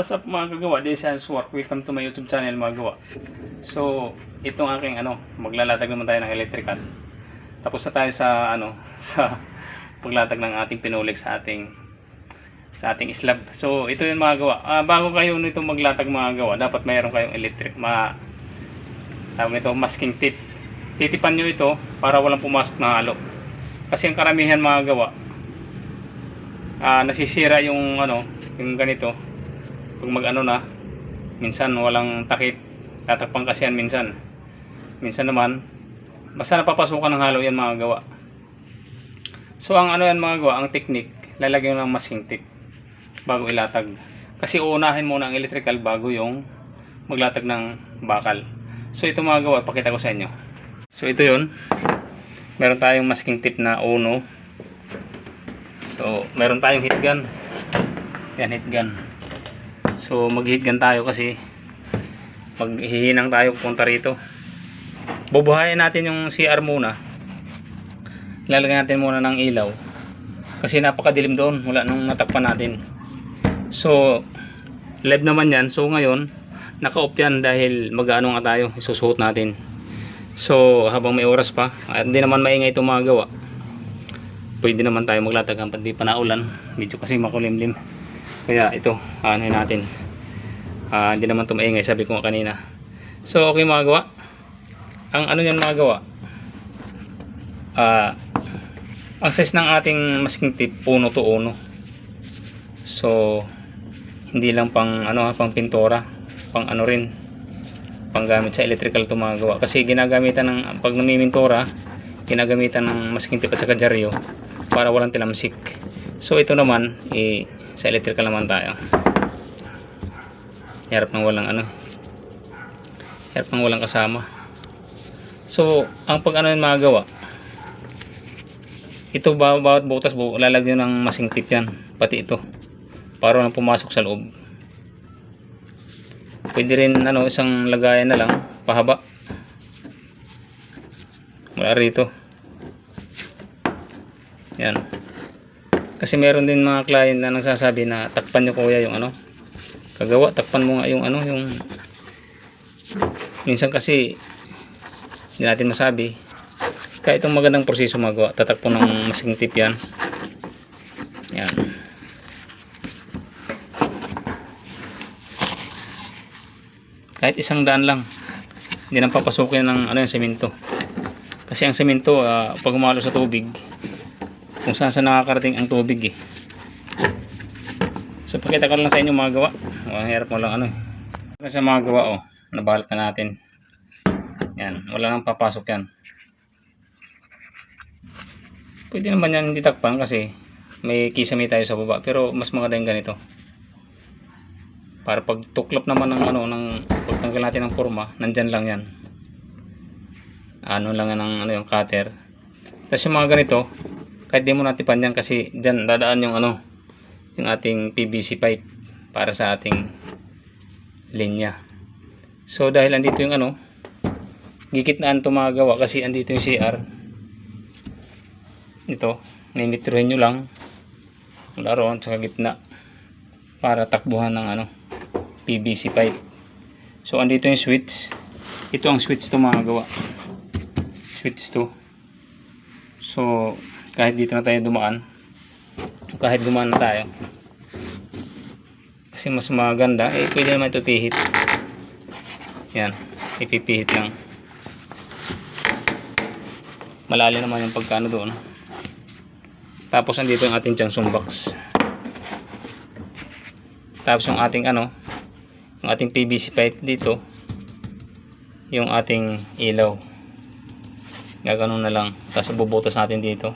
what's up mga kagawa? This is Work. Welcome to my YouTube channel mga kagawa. So, itong aking ano, maglalatag naman tayo ng electrical. Tapos na tayo sa ano, sa paglatag ng ating pinulik sa ating sa ating slab. So, ito yung mga gawa. Ah, bago kayo nito maglatag mga gawa, dapat mayroon kayong electric ma tawag ito, masking tip. Titipan nyo ito para walang pumasok na halo. Kasi ang karamihan mga gawa, ah, nasisira yung ano, yung ganito. Pag mag ano na, minsan walang takip, tatakpang kasi yan minsan. Minsan naman, basta napapasukan ng halo yan mga gawa. So ang ano yan mga gawa, ang technique, lalagyan ng masking tip bago ilatag. Kasi uunahin muna ang electrical bago yung maglatag ng bakal. So ito mga gawa, pakita ko sa inyo. So ito yon Meron tayong masking tip na uno. So meron tayong heat gun. Yan heat gun. So mag heat gun tayo kasi maghihinang tayo punta rito. Bubuhayin natin yung CR muna. Lalagyan natin muna ng ilaw. Kasi napakadilim doon. Wala nung natakpan natin. So, live naman yan. So, ngayon, naka-off yan dahil mag-ano nga tayo. Isusuot natin. So, habang may oras pa, hindi naman maingay itong mga gawa. Pwede naman tayo maglatag ang hindi pa naulan. Medyo kasi makulimlim. Kaya ito, ano natin. Ah, hindi naman ito maingay, sabi ko kanina. So, okay mga gawa. Ang ano yan mga gawa. Ah, ang size ng ating masking tip, uno to uno. So, hindi lang pang ano pang pintura, pang ano rin, panggamit sa electrical to mga gawa. Kasi ginagamitan ng, pag namimintura, ginagamitan ng masking tip at saka dyaryo para walang tilamsik. So, ito naman, eh, sa electrical naman tayo. Harap ng walang ano, harap ng walang kasama. So, ang pag ano yung mga gawa, ito ba, bawat butas bu, lalagyan ng masing tip yan, pati ito. Para walang pumasok sa loob. Pwede rin ano isang lagayan na lang. Pahaba. Mula rito. Yan kasi meron din mga client na nagsasabi na takpan nyo kuya yung ano kagawa takpan mo nga yung ano yung minsan kasi hindi natin masabi kaya itong magandang proseso magawa tatakpan ng masking tip yan. Yan. Kahit isang daan lang hindi nang papasukin ng ano yung semento. Kasi ang semento ah, pag umalo sa tubig kung saan saan nakakarating ang tubig eh. So pakita ko lang sa inyo mga gawa. Oh, hirap mo lang ano eh. Sa mga gawa oh. Nabalat na natin. Yan. Wala nang papasok yan. Pwede naman yan hindi takpan kasi may kisame tayo sa baba. Pero mas maganda yung ganito. Para pag tuklap naman ng ano ng pagtanggal natin ng forma nandyan lang yan. Ano lang yan ng ano yung cutter. Tapos yung mga ganito kahit di mo natipan yan kasi dyan dadaan yung ano yung ating PVC pipe para sa ating linya so dahil andito yung ano gikitnaan to mga gawa kasi andito yung CR ito mimitrohin nyo lang mula roon sa gitna para takbuhan ng ano PVC pipe. So andito yung switch. Ito ang switch to. Switch to. So kahit dito na tayo dumaan, kahit dumaan na tayo, kasi mas maganda, eh pwede naman ito pihit. Yan, ipipihit lang. Malalim naman yung pagkano doon. Tapos andito yung ating Johnson box. Tapos yung ating ano, yung ating PVC pipe dito yung ating ilaw gaganon na lang tapos bubutas natin dito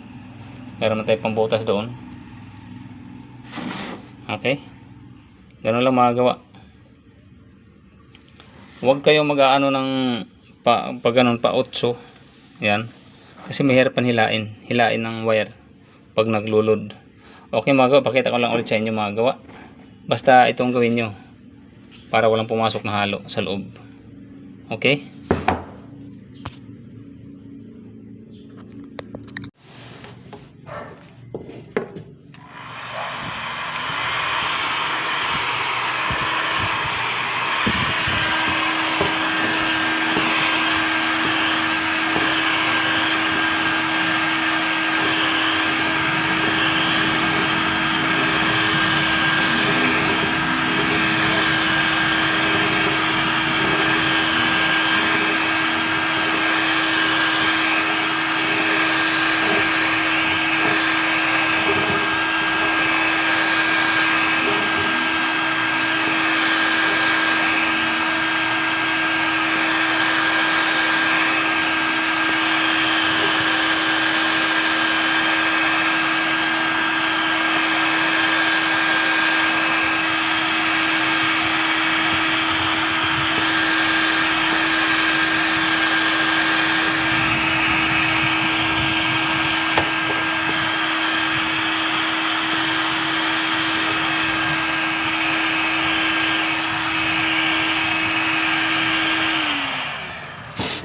meron na tayo pambutas doon. Okay. Ganun lang magagawa huwag kayo mag-aano ng pa, pa ganun pa 8 yan. Kasi mahirapan hilain. Hilain ng wire pag naglulod okay magawa pakita ko lang ulit sa inyo magawa basta itong gawin nyo para walang pumasok na halo sa loob. Okay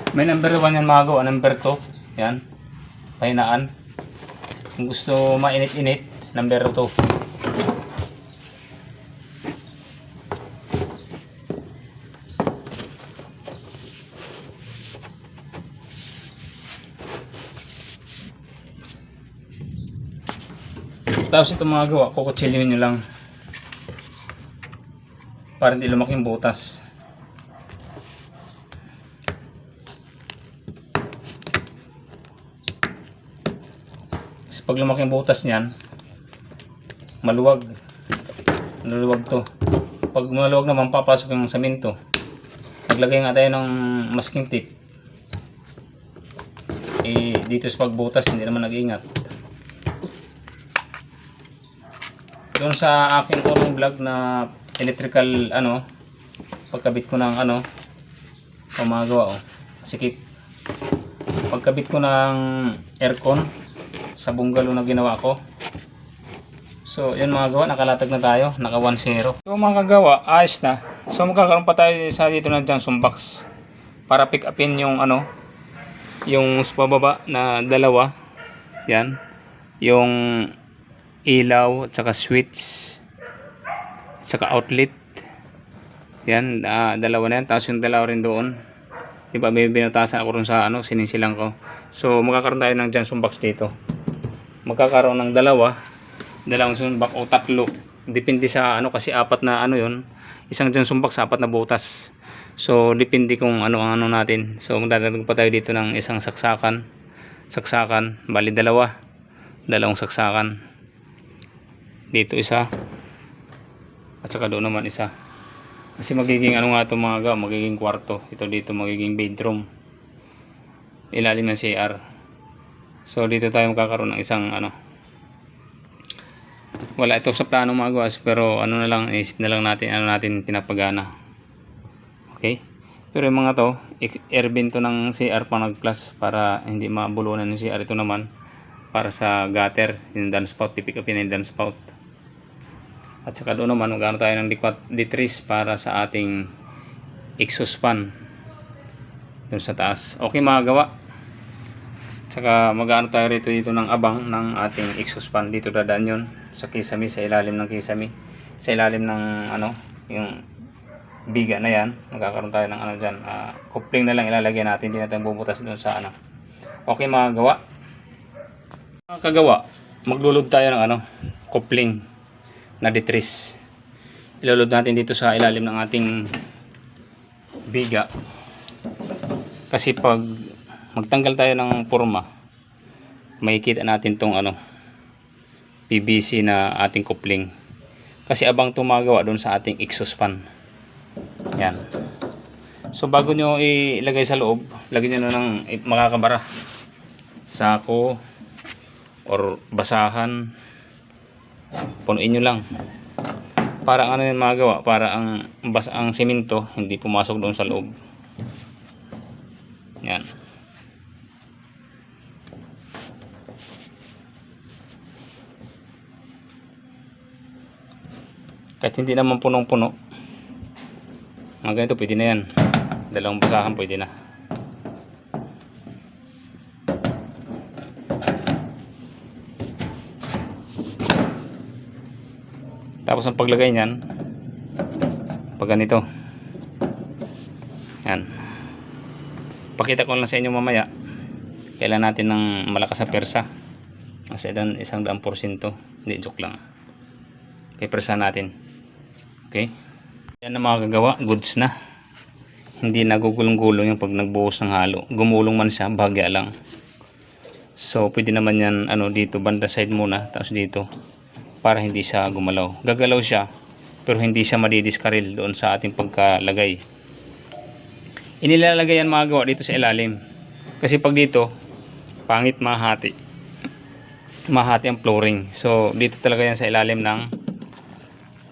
May number 1 yan mga gawa, number 2. Yan. Pahinaan. Kung gusto mainit-init, number 2. Tapos ito mga gawa, kukutsilyo nyo lang. Para hindi lumaki yung butas. Kasi pag lumaki yung butas niyan, maluwag. Maluwag to. Pag maluwag naman, papasok yung saminto. Naglagay nga tayo ng masking tape. Eh, dito sa pagbutas, hindi naman nag-iingat. Doon sa aking unang vlog na electrical, ano, pagkabit ko ng, ano, pumagawa, oh. Sikip. Pagkabit ko ng aircon, sa bungalow na ginawa ko. So, yun mga gawa, nakalatag na tayo, naka 1-0. So mga kagawa, ayos na. So magkakaroon pa tayo sa dito ng junction box para pick upin yung ano, yung sa na dalawa. Yan. Yung ilaw at saka switch at saka outlet. Yan, ah, dalawa na yan. Tapos yung dalawa rin doon. Di ba, may binutasan ako rin sa ano, sinisilang ko. So, magkakaroon tayo ng junction box dito magkakaroon ng dalawa dalawang sunbak o tatlo. Depende sa ano kasi apat na ano yon isang dyan sumbak sa apat na butas. So depende kung ano ang ano natin. So magdadagdag pa tayo dito ng isang saksakan. Saksakan bali dalawa. Dalawang saksakan. Dito isa. At saka doon naman isa. Kasi magiging ano nga ito mga ga magiging kwarto. Ito dito magiging bedroom. Ilalim ng CR So dito tayo magkakaroon ng isang ano. Wala ito sa plano mga gawas pero ano na lang isip na lang natin ano natin pinapagana. Okay? Pero yung mga to, airbin to ng CR pang nag-plus para hindi mabulunan ng CR ito naman para sa gutter, yung downspout, pipick up yun yung downspout. At saka doon naman, magkano tayo ng D3 para sa ating exhaust fan doon sa taas. Okay mga gawa. Tsaka mag-ano tayo rito dito ng abang ng ating exhaust fan. Dito dadaan yun sa kisame, sa ilalim ng kisame. Sa ilalim ng ano, yung biga na yan. Magkakaroon tayo ng ano dyan. Uh, coupling na lang ilalagay natin. Hindi natin bubutas doon sa ano. Okay mga gawa. Mga kagawa, maglulod tayo ng ano, coupling na detris. Ilulod natin dito sa ilalim ng ating biga. Kasi pag magtanggal tayo ng forma makikita natin tong ano PVC na ating coupling kasi abang tumagawa doon sa ating exhaust fan yan. So bago nyo ilagay sa loob lagyan nyo ng makakabara. Sako or basahan. Punuin nyo lang. Para ano yung magawa? Para ang bas ang simento hindi pumasok doon sa loob. Yan kahit hindi naman punong-puno. Mga ganito pwede na yan. Dalawang basahan pwede na. Tapos ang paglagay nyan pag ganito. Yan. Pakita ko lang sa inyo mamaya. Kailan natin ng malakas na persa. Kasi dan isang daang porsyento hindi joke lang. Kay persa natin okay. Yan na mga gagawa goods na. Hindi nagugulong-gulong yung pag nagbuhos ng halo. Gumulong man siya bagya lang. So pwede naman yan ano dito banda side muna tapos dito para hindi siya gumalaw. Gagalaw siya pero hindi siya madidiskaril doon sa ating pagkalagay. Inilalagay yan mga gawa dito sa ilalim. Kasi pag dito pangit mahati. Mahati ang flooring. So dito talaga yan sa ilalim ng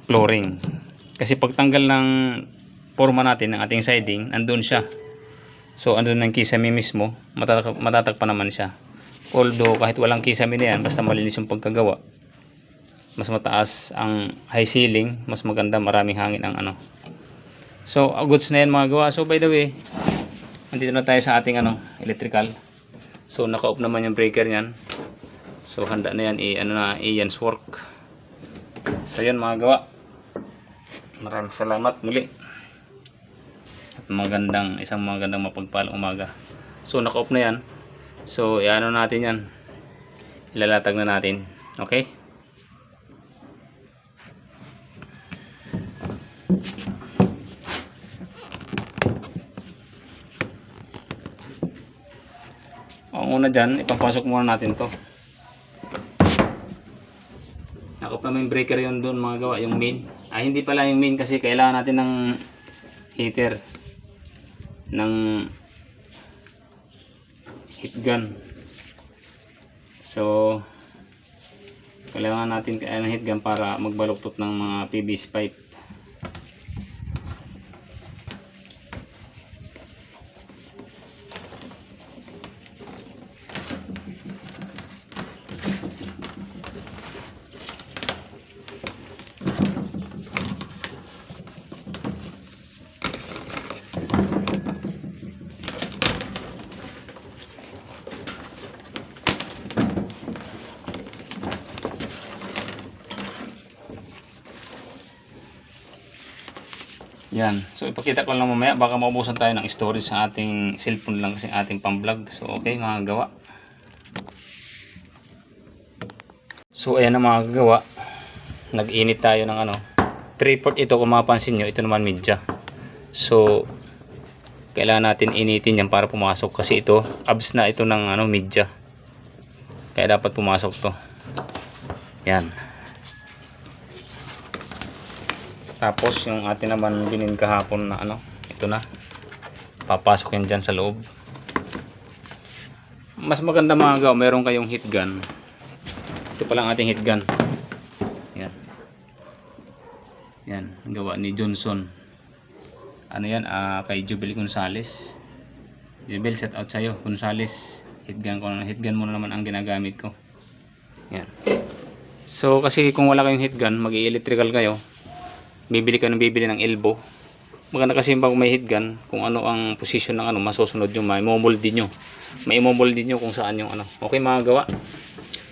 flooring kasi pagtanggal ng forma natin ng ating siding andun siya so andun ng kisame mismo matatak matatakpan naman siya although kahit walang kisame na yan basta malinis yung pagkagawa mas mataas ang high ceiling mas maganda maraming hangin ang ano so goods na yan mga gawa so by the way Andito na tayo sa ating ano, electrical. So naka-off naman yung breaker niyan. So handa na yan i ano na i-yan's work. So yan mga gawa. Maraming salamat muli. At magandang isang magandang mapagpalang umaga. So naka-off na yan. So iano natin yan. Ilalatag na natin. Okay? Ang una dyan, ipapasok muna natin to. Nakop na yung breaker yun doon mga gawa, yung main. Ah, hindi pala yung main kasi kailangan natin ng heater. Ng heat gun. So, kailangan natin kaya ng heat gun para magbaluktot ng mga PVC pipe. Yan. So ipakita ko lang mamaya baka maubusan tayo ng storage sa ating cellphone lang kasi ating pang-vlog. So okay mga gawa. So ayan na mga gawa. Nag-init tayo ng ano. 3 port ito kung mapapansin nyo. Ito naman media. So kailangan natin initin yan para pumasok kasi ito abs na ito ng ano media. Kaya dapat pumasok to. Yan. Tapos yung atin naman binin kahapon na ano, ito na. Papasok yan dyan sa loob. Mas maganda mga gaw, meron kayong heat gun. Ito pa lang ating heat gun. Yan. Yan, gawa ni Johnson. Ano yan, ah, kay Jubil Gonzales. Jubil, set out sa'yo. Gonzales, heat gun ko. Heat gun mo na naman ang ginagamit ko. Yan. So, kasi kung wala kayong heat gun, mag-electrical kayo, bibili ka ng bibili ng elbow. Maganda kasi pag may heat gun kung ano ang position ng ano masusunod yung may momoldi nyo. May momoldi nyo kung saan yung ano. Okay mga gawa.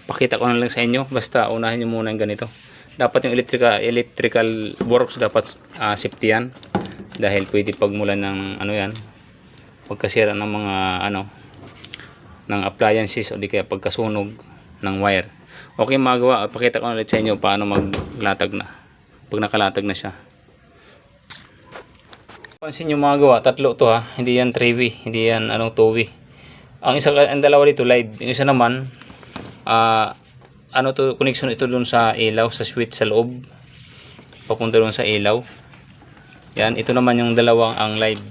Pakita ko na lang sa inyo basta unahin nyo muna yung ganito. Dapat yung electrical electrical works dapat ah, safety yan. Dahil pwede pagmulan ng ano yan pagkasira ng mga ano ng appliances o di kaya pagkasunog ng wire. Okay mga gawa pakita ko na ulit sa inyo paano maglatag na pag nakalatag na siya. Pansin nyo mga gawa, tatlo to ha. Hindi yan 3V, hindi yan anong 2V. Ang isa ang dalawa dito live. Yung isa naman ah ano to connection ito dun sa ilaw sa switch sa loob. Papunta dun sa ilaw. Yan, ito naman yung dalawang ang live.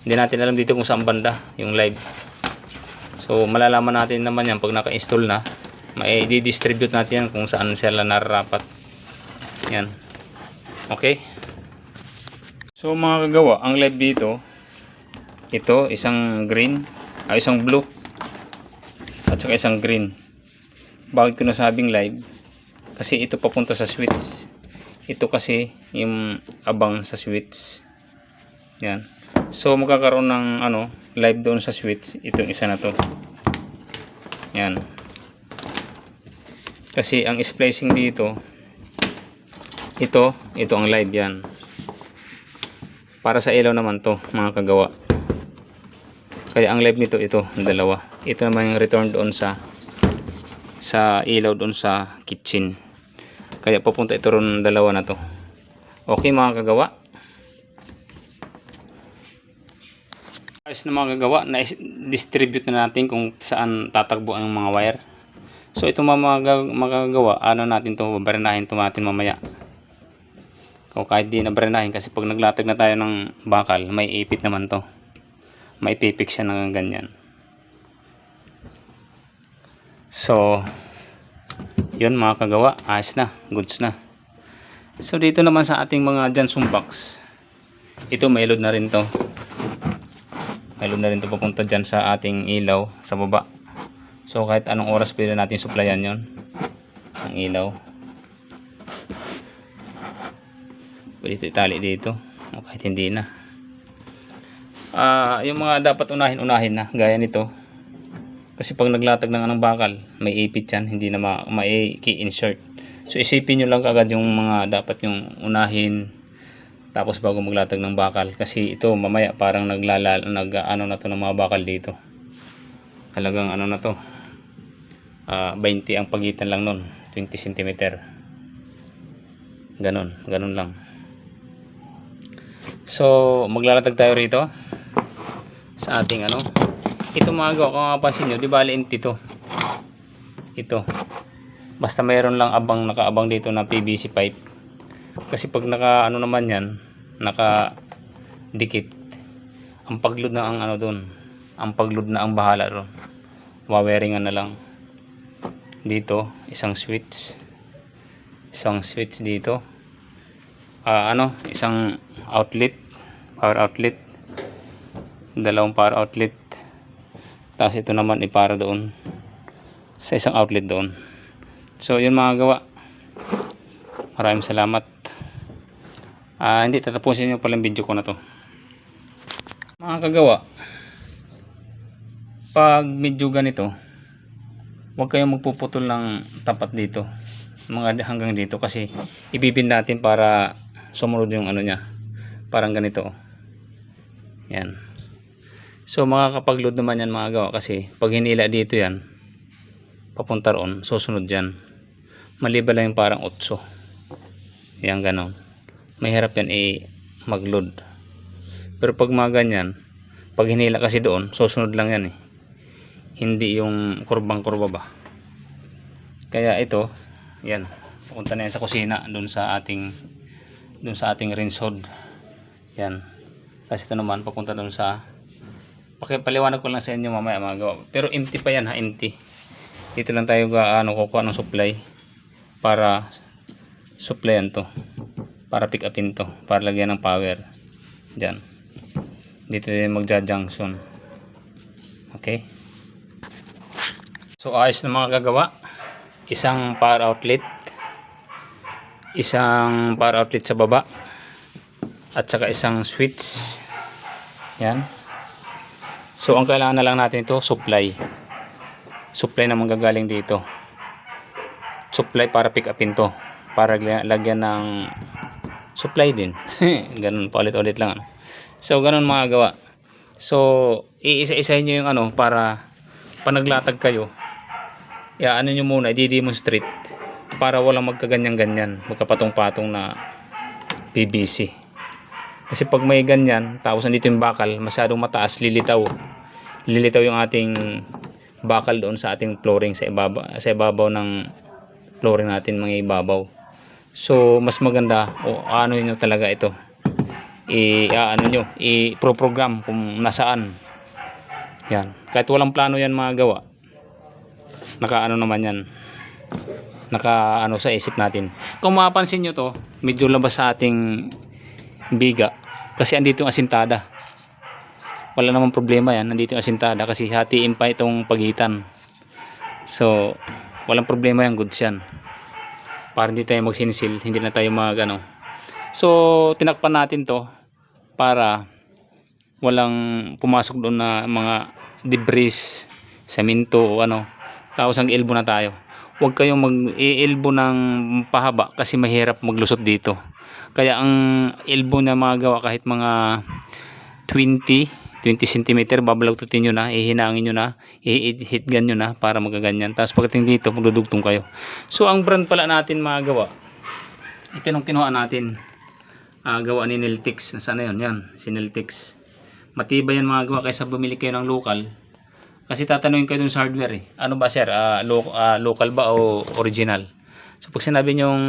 Hindi natin alam dito kung saan banda yung live. So malalaman natin naman yan pag naka-install na. May di-distribute natin yan kung saan sila nararapat. Yan. Okay. So mga kagawa, ang live dito, ito isang green, ay isang blue, at saka isang green. Bakit ko nasabing live? Kasi ito papunta sa switch. Ito kasi yung abang sa switch. Yan. So magkakaroon ng ano, live doon sa switch, itong isa na to. Yan. Kasi ang splicing dito, ito, ito ang live yan. Para sa ilaw naman to, mga kagawa. Kaya ang live nito, ito, dalawa. Ito naman yung return doon sa sa ilaw doon sa kitchen. Kaya papunta ito ron dalawa na to. Okay mga kagawa. Ayos na mga kagawa, na-distribute na natin kung saan tatakbo ang mga wire. So ito mga magagawa, ano natin to, babarinahin to natin mamaya o kahit di nabrenahin kasi pag naglatag na tayo ng bakal may ipit naman to. May pipik siya ng ganyan. So yun mga kagawa ayos na goods na. So dito naman sa ating mga Johnson box. Ito may load na rin to. May load na rin to papunta dyan sa ating ilaw sa baba. So kahit anong oras pwede natin supplyan yon ang ilaw pwede ito itali dito o kahit hindi na Ah, yung mga dapat unahin-unahin na gaya nito. Kasi pag naglatag ng anong bakal, may ipit yan, hindi na ma ma-insert. So isipin nyo lang kagad yung mga dapat yung unahin tapos bago maglatag ng bakal kasi ito mamaya parang naglala nag ano na to ng mga bakal dito. Talagang ano na to. Ah, 20 ang pagitan lang nun, 20 cm. Ganon, ganon lang. So, maglalatag tayo rito sa ating ano. Ito mga gawa, kung mapapansin nyo, di ba empty to. Ito. Basta mayroon lang abang, nakaabang dito na PVC pipe. Kasi pag naka, ano naman yan, naka dikit, ang pagload na ang ano doon, ang pagload na ang bahala doon. Waweringan na lang. Dito, isang switch. Isang switch dito. Ah, ano, isang outlet, power outlet. Dalawang power outlet. Tapos ito naman ipara doon sa isang outlet doon. So, yun mga gawa. Maraming salamat. Ah, hindi tatapusin niyo pala yung video ko na to. Mga kagawa, pag medyo ganito, huwag kayong magpuputol ng tapat dito. Mga hanggang dito kasi ibibin natin para sumunod yung ano niya. Parang ganito. Yan. So makakapag-load naman yan mga gawa kasi pag hinila dito yan, papunta roon, susunod dyan. Maliba lang yung parang 8. Yan ganon. Mahirap yan i mag-load. Pero pag mga ganyan, pag hinila kasi doon, susunod lang yan eh. Hindi yung kurbang-kurba ba. Kaya ito, yan. Pupunta na yan sa kusina, doon sa ating doon sa ating rinse hood. Yan. Kasi ito naman, papunta doon sa pakipaliwanag ko lang sa inyo mamaya mga gawa. Pero empty pa yan ha, empty. Dito lang tayo ga, ano, kukuha ng supply para supplyan to. Para pick upin to. Para lagyan ng power. Diyan. Dito din magja-junction. Okay. So ayos na mga gagawa. Isang power outlet. Isang power outlet sa baba. At saka isang switch. Yan. So ang kailangan na lang natin ito supply. Supply na manggagaling dito. Supply para pick upin to. Para lagyan- ng supply din. ganun pa ulit-ulit lang. ano. So ganun mga gawa. So iisa-isahin nyo yung ano para panaglatag kayo. Ya ano nyo muna, i-demonstrate para walang magkaganyan-ganyan, magkapatong-patong na PVC. Kasi pag may ganyan, tapos nandito yung bakal, masyadong mataas, lilitaw. Lilitaw yung ating bakal doon sa ating flooring sa ibabaw, sa ibabaw ng flooring natin mga ibabaw. So, mas maganda o ano nyo talaga ito. I ano nyo, i-program kung nasaan. Yan. Kahit walang plano yan mga gawa. Naka ano naman yan. Naka ano sa isip natin. Kung mapapansin nyo to, medyo labas sa ating biga. Kasi andito yung asintada. Wala namang problema yan. Nandito yung asintada kasi hatiin pa itong pagitan. So walang problema yan goods yan. Para hindi tayo magsinsil hindi na tayo mag ano. So tinakpan natin to para walang pumasok doon na mga debris semento o ano. Tapos ang elbow na tayo. Huwag kayong mag-i-elbow ng pahaba kasi mahirap maglusot dito kaya ang elbow na mga gawa kahit mga 20 20 cm babalagtutin nyo na ihinangin nyo na i-hitgan nyo na para magaganyan. Tapos pagdating dito magdudugtong kayo. So ang brand pala natin mga gawa ito nung kinuha natin ah, gawa ni Niltix nasaan na yun? Yan si Niltix matibay yan mga gawa kaysa bumili kayo ng local. Kasi tatanungin kayo dun sa hardware eh. Ano ba sir? Ah, lo- ah, local ba o original? So pag sinabi nyong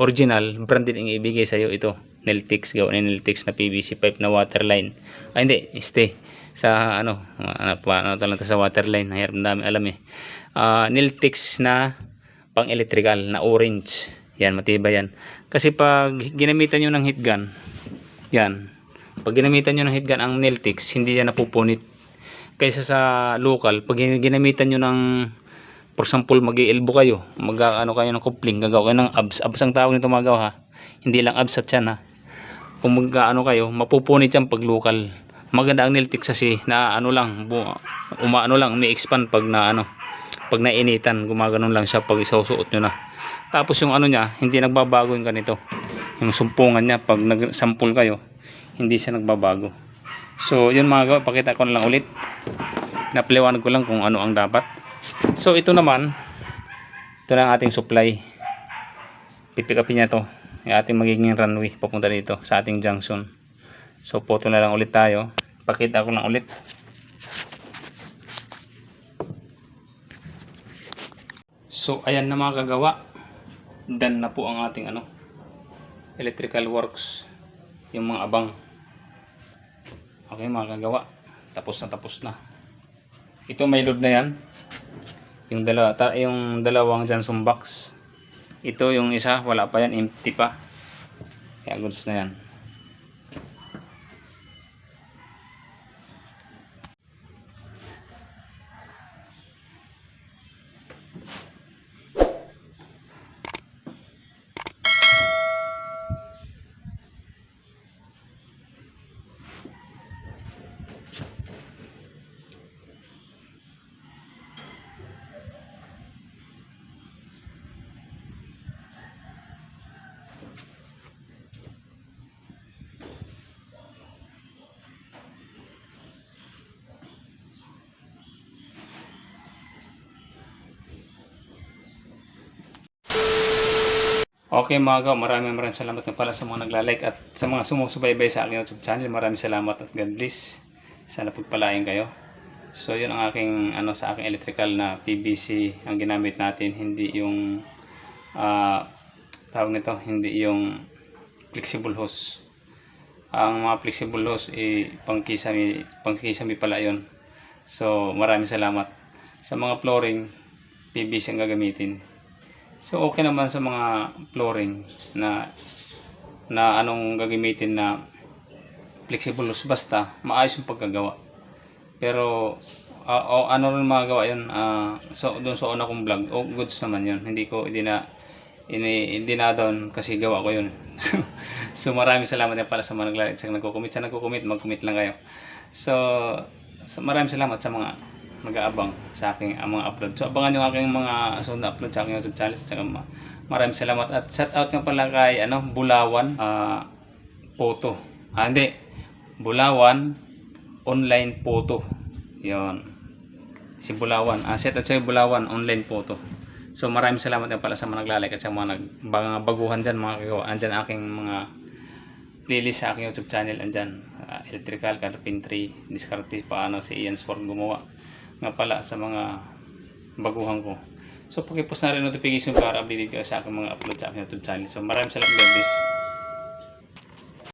original branded ang ibigay sa iyo ito Niltix gawa ni Niltix na PVC pipe na waterline. Ay hindi este sa ano ano pa ano talaga sa waterline? Hirap dami alam eh. Ah, Niltix na pang electrical na orange. Yan matibay yan. Kasi pag ginamitan nyo ng heat gun yan pag ginamitan nyo ng heat gun ang Niltix hindi yan napupunit. Kaysa sa local pag ginamitan nyo ng for example mag-elbow kayo mag ano kayo ng coupling gagawa kayo ng abs. Abs ang tawag nito mga gawa ha? Hindi lang abs at yan ha? Kung mag ano kayo mapupunit yan pag local. Maganda ang niltik kasi na ano lang umaano lang umi-expand pag na ano pag nainitan. Gumaganon lang siya pag isusuot nyo na. Tapos yung ano niya hindi nagbabago yung ganito. Yung sumpungan niya pag nagsampul kayo hindi siya nagbabago. So yun mga gawa pakita ko na lang ulit. Napaliwanag ko lang kung ano ang dapat so ito naman ito na ang ating supply. Pipick upin niya to yung ating magiging runway papunta dito sa ating junction. So photo na lang ulit tayo. Pakita ko lang ulit. So ayan na mga kagawa. Done na po ang ating ano electrical works. Yung mga abang. Okay mga kagawa. Tapos na tapos na ito may load na yan. Yung dalawa ta, yung dalawang Johnson box. Ito yung isa wala pa yan empty pa. Kaya goods na yan Okay mga gaw, maraming maraming salamat na pala sa mga nagla-like at sa mga sumusubaybay sa aking YouTube channel. Maraming salamat at God bless. Sana pagpalain kayo. So yun ang aking ano sa aking electrical na PVC ang ginamit natin, hindi yung ah tawag nito, hindi yung flexible hose. Ang mga flexible hose eh pangkisami, pangkisami pala yun. So maraming salamat. Sa mga flooring, PVC ang gagamitin. So okay naman sa mga flooring na na anong gagamitin na flexible hose basta maayos yung pagkagawa. Pero ah, o ano rin magawa yun? Ah, so doon sa una kong vlog oh, goods naman yun. Hindi ko hindi na ini, hindi na doon kasi gawa ko yun. So maraming salamat din pala sa mga naglalait sa nagko-commit. Sa nagko-commit mag-commit lang kayo. So, so maraming salamat sa mga mag-aabang sa aking ang mga upload. So abangan yung aking mga sunod na upload sa aking YouTube channel. Saka ma- maraming salamat at shout out nga pala kay ano Bulawan ah photo. Ah hindi. Bulawan online photo. 'Yon. Si Bulawan. Ah shout out sa Bulawan online photo. So maraming salamat nga pala sa mga naglalike at sa mga nag mga baguhan diyan mga kagawa. Andyan aking mga playlist sa aking YouTube channel andyan. Ah, electrical, carpentry, diskarte paano si Ian Sword gumawa nga pala sa mga baguhan ko. So, pakipost na rin notification para updated kayo sa aking mga upload sa aking YouTube channel. So, maraming salamat. God.